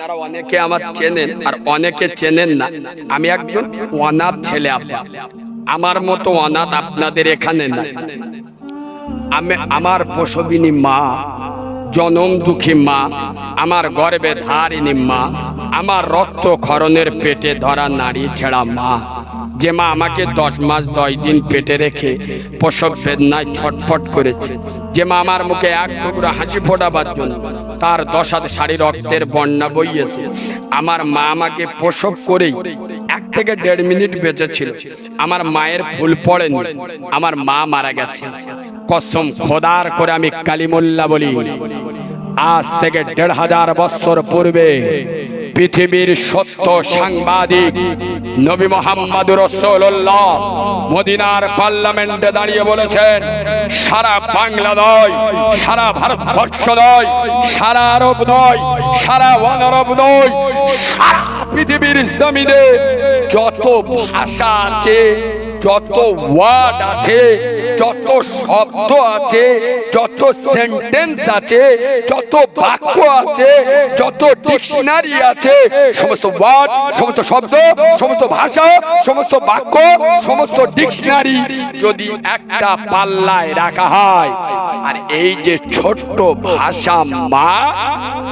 আপনারা অনেকে আমার চেনেন আর অনেকে চেনেন না। আমি একজন অনাথ ছেলে আব্বা। আমার মতো অনাথ আপনাদের এখানে না আমি আমার প্রসবিনী মা জনম দুঃখী মা আমার গর্বে ধারিনী মা আমার রক্ত খরণের পেটে ধরা নারী ছেড়া মা। যে মা আমাকে দশ মাস দশ দিন পেটে রেখে প্রসব বেদনায় ছটফট করেছে। যে মা আমার মুখে এক টুকরা হাসি ফোটাবার জন্য। তার দশ সারি রক্তের বন্যা বইয়েছে। আমার মা আমাকে প্রসব করেই এক থেকে দেড় মিনিট বেঁচেছিল। আমার মায়ের ফুল পড়েনি। আমার মা মারা গেছে। কসম খোদার করে আমি কালিমুল্লা বলি। আজ থেকে দেড় হাজার বছর পূর্বে পৃথিবীর সত্য সাংবাদিক নবী মোহাম্মদ রসল্লাহ মদিনার পার্লামেন্টে দাঁড়িয়ে বলেছেন, সারা বাংলা নয় সারা ভারতবর্ষ নয় সারা আরব নয় সারা ওয়ান আরব নয় সারা পৃথিবীর জমিনে যত ভাষা আছে যত ওয়ার্ড আছে, যত শব্দ আছে, যত সেন্টেন্স আছে, যত বাক্য আছে, যত ডিকশনারি আছে, সমস্ত ওয়ার্ড সমস্ত শব্দ, সমস্ত ভাষা, সমস্ত বাক্য, সমস্ত ডিকশনারি যদি একটা পাল্লায় রাখা হয়, আর এই যে ছোট্ট ভাষা মা,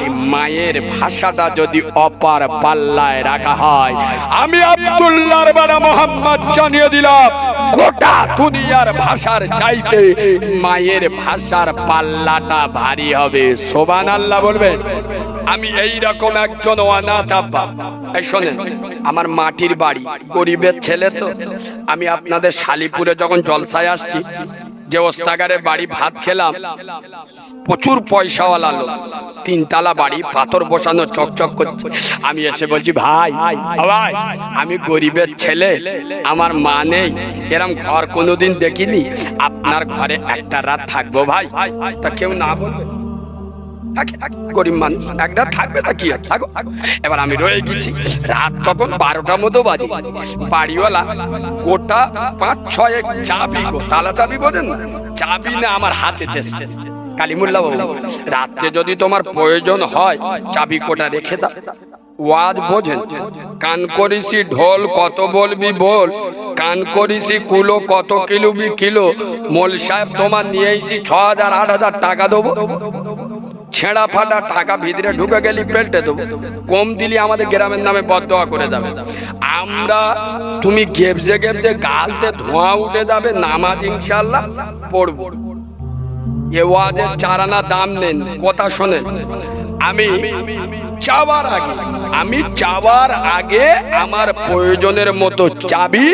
এই মায়ের ভাষাটা যদি অপার পাল্লায় রাখা হয়, আমি আব্দুল্লাহর বানা মোহাম্মদ জানিয়ে দিলাম গোটা দুনিয়ার ভাষার চাইতে মায়ের ভাষার পাল্লাটা ভারী হবে। সোবান আল্লাহ বলবেন। আমি এই রকম একজন অনাথ আব্বা। এই শোনেন, আমার মাটির বাড়ি, গরিবের ছেলে তো। আমি আপনাদের শালিপুরে যখন জলসায় আসছি যে ওস্তাগারে বাড়ি ভাত খেলাম, প্রচুর পয়সাওয়ালা লোক। তিনতলা বাড়ি, পাথর বসানো, চকচক করছে। আমি এসে বলছি, ভাই ভাই, আমি গরিবের ছেলে, আমার মা নেই, এরম ঘর কোনোদিন দেখিনি। আপনার ঘরে একটা রাত থাকব, ভাই। তা কেউ না বলবে। গরিব মানুষ এক থাকবে তা কি আছে? থাকো। এবার আমি রয়ে গেছি রাত তখন বারোটার মতো বাজে। বাড়িওয়ালা গোটা পাঁচ, ছয় চাবি গো। তালা চাবি বোঝেন? না চাবি না আমার হাতে দেশে। কালিমুল্লাহ বাবু, রাত্রে যদি তোমার প্রয়োজন হয়, চাবি কোটা রেখে দাও। ওয়াজ বোঝেন? কান করিসি ঢোল কত বলবি বল? কান করিসি কুলো কত কিলুবি কিলো? মোল সাহেব তোমার নিয়ে এসি ছ হাজার আট হাজার টাকা দেবো। ছেঁড়া ফাটা টাকা ভিতরে ঢুকে গেলি পেল্টে দেবো। কম দিলি আমাদের গ্রামের নামে বদয়া করে দেবে আমরা, তুমি গেপজে গেপজে গালতে ধোঁয়া উঠে যাবে, নামাজ ইনশাল্লাহ পড়ব। এ ওয়াজের চারানা দাম নেন, কথা শোনেন। আমি চাওয়ার আগে, আমি চাওয়ার আগে আমার প্রয়োজনের মতো চাবি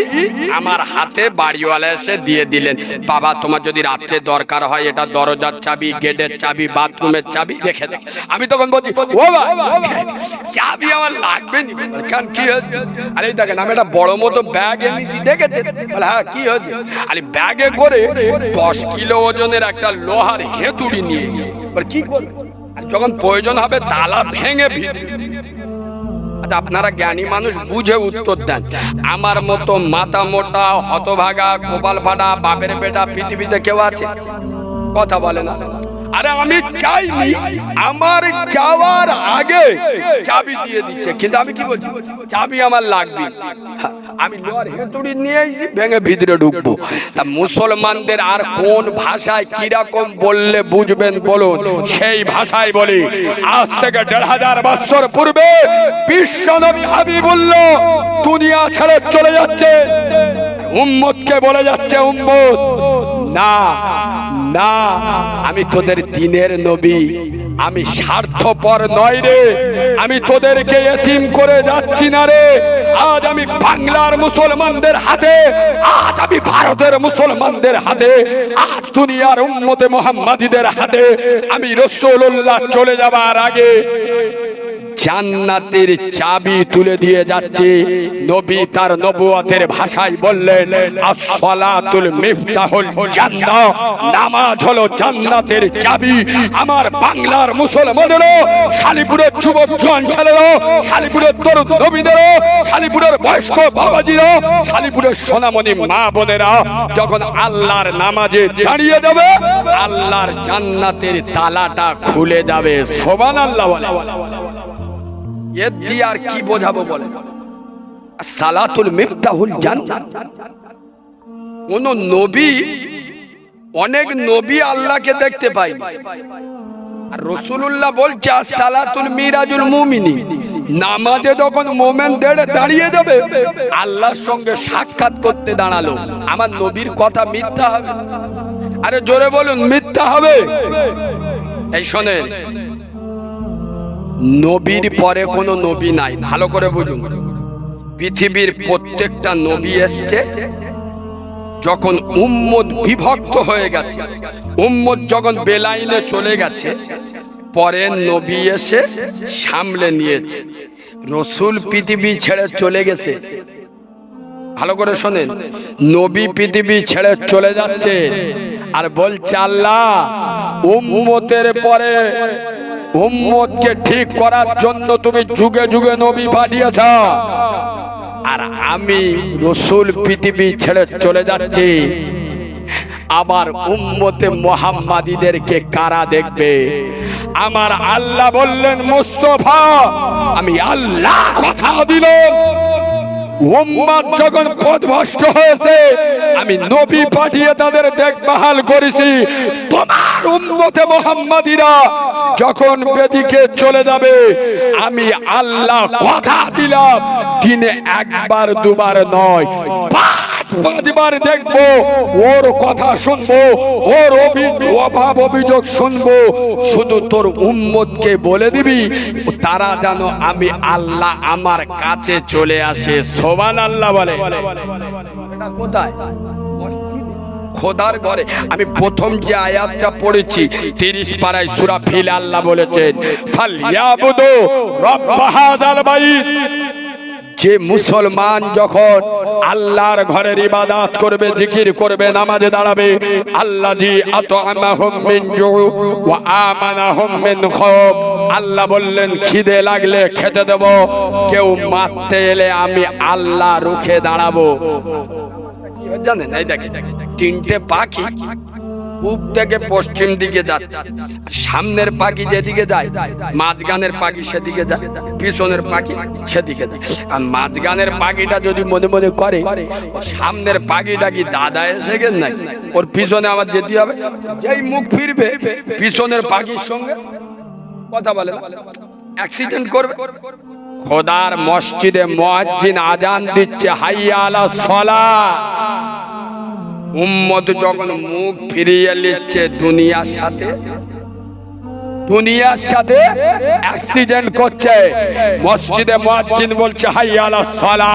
আমার হাতে বাড়িওয়ালা এসে দিয়ে দিলেন। বাবা, তোমার যদি রাত্রে দরকার হয়, এটা দরজার চাবি, গেটের চাবি, বাথরুমের চাবি রেখে দাও আমি তখন বলছি, ও চাবি আমার লাগবে কেন, কি হয়েছে? আরে দেখেন, আমি একটা বড় মতো ব্যাগ এনেছি দেখেছে বলে হ্যাঁ কি হয়েছে? আরে, ব্যাগে করে দশ কিলো ওজনের একটা লোহার হেতুড়ি নিয়ে। কি করবে আর যখন প্রয়োজন হবে, তালা ভেঙে আচ্ছা আপনারা জ্ঞানী মানুষ, বুঝে উত্তর দেন। আমার মতো মাথা মোটা, হতভাগা কোপাল ফাটা বাপের বেটা পৃথিবীতে কেউ আছে? কথা বলে না। আরে আমি চাইনি, আমার যাওয়ার আগে চাবি দিয়ে দিচ্ছে। কিন্তু আমি কি বলছি? চাবি আমার লাগবে। আমি লোহার হেতুড়ি নিয়ে ভেঙে ভিতরে ঢুকবো। তা মুসলমানদের আর কোন ভাষায় কীরকম বললে বুঝবেন বলুন? সেই ভাষায় বলি, আজ থেকে দেড় হাজার বছর পূর্বে বিশ্ব নবী হাবিবুল্লাহ দুনিয়া ছেড়ে চলে যাচ্ছে। উম্মতকে বলে যাচ্ছে উম্মত, না। না, আমি তোদের দিনের নবী। আমি স্বার্থপর নয় রে। আমি তোদেরকে এতিম করে যাচ্ছি না রে। আজ আমি বাংলার মুসলমানদের হাতে, আজ আমি ভারতের মুসলমানদের হাতে, আজ দুনিয়ার উম্মতে মোহাম্মদীদের হাতে আমি রসুল্লাহ চলে যাবার আগে জান্নাতের চাবি তুলে দিয়ে যাচ্ছে। নবী তার নবুয়তের ভাষায় বললেন, আসসালাতুল মিফতাহুল জান্নাহ। নামাজ হলো জান্নাতের চাবি। আমার বাংলার মুসলমানেরও, শালিপুরের যুবক জোয়ান ছেলেরও শালিপুরের তরুণ নবীদেরও, শালিপুরের বয়স্ক বাবাজিরও, শালিপুরের সোনামণি মা বোনেরা, যখন আল্লাহর নামাজে দাঁড়িয়ে যাবে, আল্লাহর জান্নাতের তালাটা খুলে যাবে। সোবান আল্লাহ বলে। এর দিয়ে আর কি বোঝাবো বলে? সালাতুল মিফতাহুল জান্নাত। কোন নবী, অনেক নবী আল্লাহকে দেখতে পাই আর রসুল্লাহ বলছে সালাতুল মিরাজুল মুমিনি নামাজে যখন মোমেন দেড়ে দাঁড়িয়ে যাবে, আল্লাহর সঙ্গে সাক্ষাৎ করতে দাঁড়াল। আমার নবীর কথা মিথ্যা হবে। আরে জোরে বলুন, মিথ্যা হবে। এই শোনেন নবীর পরে কোনো নবী নাই। ভালো করে বুঝুন। পৃথিবীর প্রত্যেকটা নবী এসছে যখন উম্মত বিভক্ত হয়ে গেছে। উম্মত যখন বেলাইনে চলে গেছে, পরে নবী এসে সামলে নিয়েছে। রসুল পৃথিবী ছেড়ে চলে গেছে। ভালো করে শোনেন। নবী পৃথিবী ছেড়ে চলে যাচ্ছে আর বলছে, আল্লাহ, উম্মতের পরে উম্মতকে ঠিক করার জন্য তুমি যুগে যুগে নবী পাঠিয়েছ। আর আমি রসুল পৃথিবী ছেড়ে চলে যাচ্ছি। আমার উম্মতে মোহাম্মাদীদেরকে কারা দেখবে? আমার আল্লাহ বললেন, মুস্তফা, আমি আল্লাহ কথা দিলাম উম্মাদ যখন পথভ্রষ্ট হয়েছে, আমি নবী পাঠিয়ে তাদের দেখভাল করেছি। তোমার উম্মতে মোহাম্মদীরা যখন বেদিকে চলে যাবে, আমি আল্লাহ কথা দিলাম, দিনে একবার, দুবার নয় পাঁচবার দেখব, ওর কথা শুনব, ওর অভি- অভাব অভিযোগ শুনব। শুধু তোর উম্মতকে বলে দিবি, তারা যেন আমি আল্লাহ আমার কাছে চলে আসে সোবান আল্লাহ বলে খোদার ঘরে। আমি প্রথম যে আয়াতটা পড়েছি, তিরিশ পাড়ায় সুরা ফিল আল্লাহ বলেছেন ফালিয়াবুদু রব্ব হাযাল বাইত। যে মুসলমান যখন আল্লাহর ঘরের ইবাদাত করবে, জিকির করবে, নামাজে দাঁড়াবে আল্লাহ মিন খাউফ। আল্লাহ বললেন, খিদে লাগলে খেতে দেব, কেউ মারতে এলে আমি আল্লাহ রুখে দাঁড়াবো। জানেন, এই দেখেন, তিনটে পাখি পূব থেকে পশ্চিম দিকে যাচ্ছে। সামনের পাখি যেদিকে যায় মাঝগানের পাখি সেদিকে যায়, পিছনের পাখি সেদিকে যায়। আর মাঝগানের পাখিটা যদি মনে মনে করে সামনের পাখিটা কি দাদা এসে গেছে নাই ওর পিছনে আমার যেতে হবে? যেই মুখ ফিরবে, পিছনের পাখির সঙ্গে কথা বলে অ্যাক্সিডেন্ট করবে। খোদার মসজিদে মুয়াজ্জিন আজান দিচ্ছে, হাইয়া আলা সলা উম্মত যখন মুখ ফিরিয়ে নিচ্ছে দুনিয়ার সাথে দুনিয়ার সাথে অ্যাক্সিডেন্ট করছে। মসজিদে মুয়াজ্জিন বলছে হাইয়া আলা সলা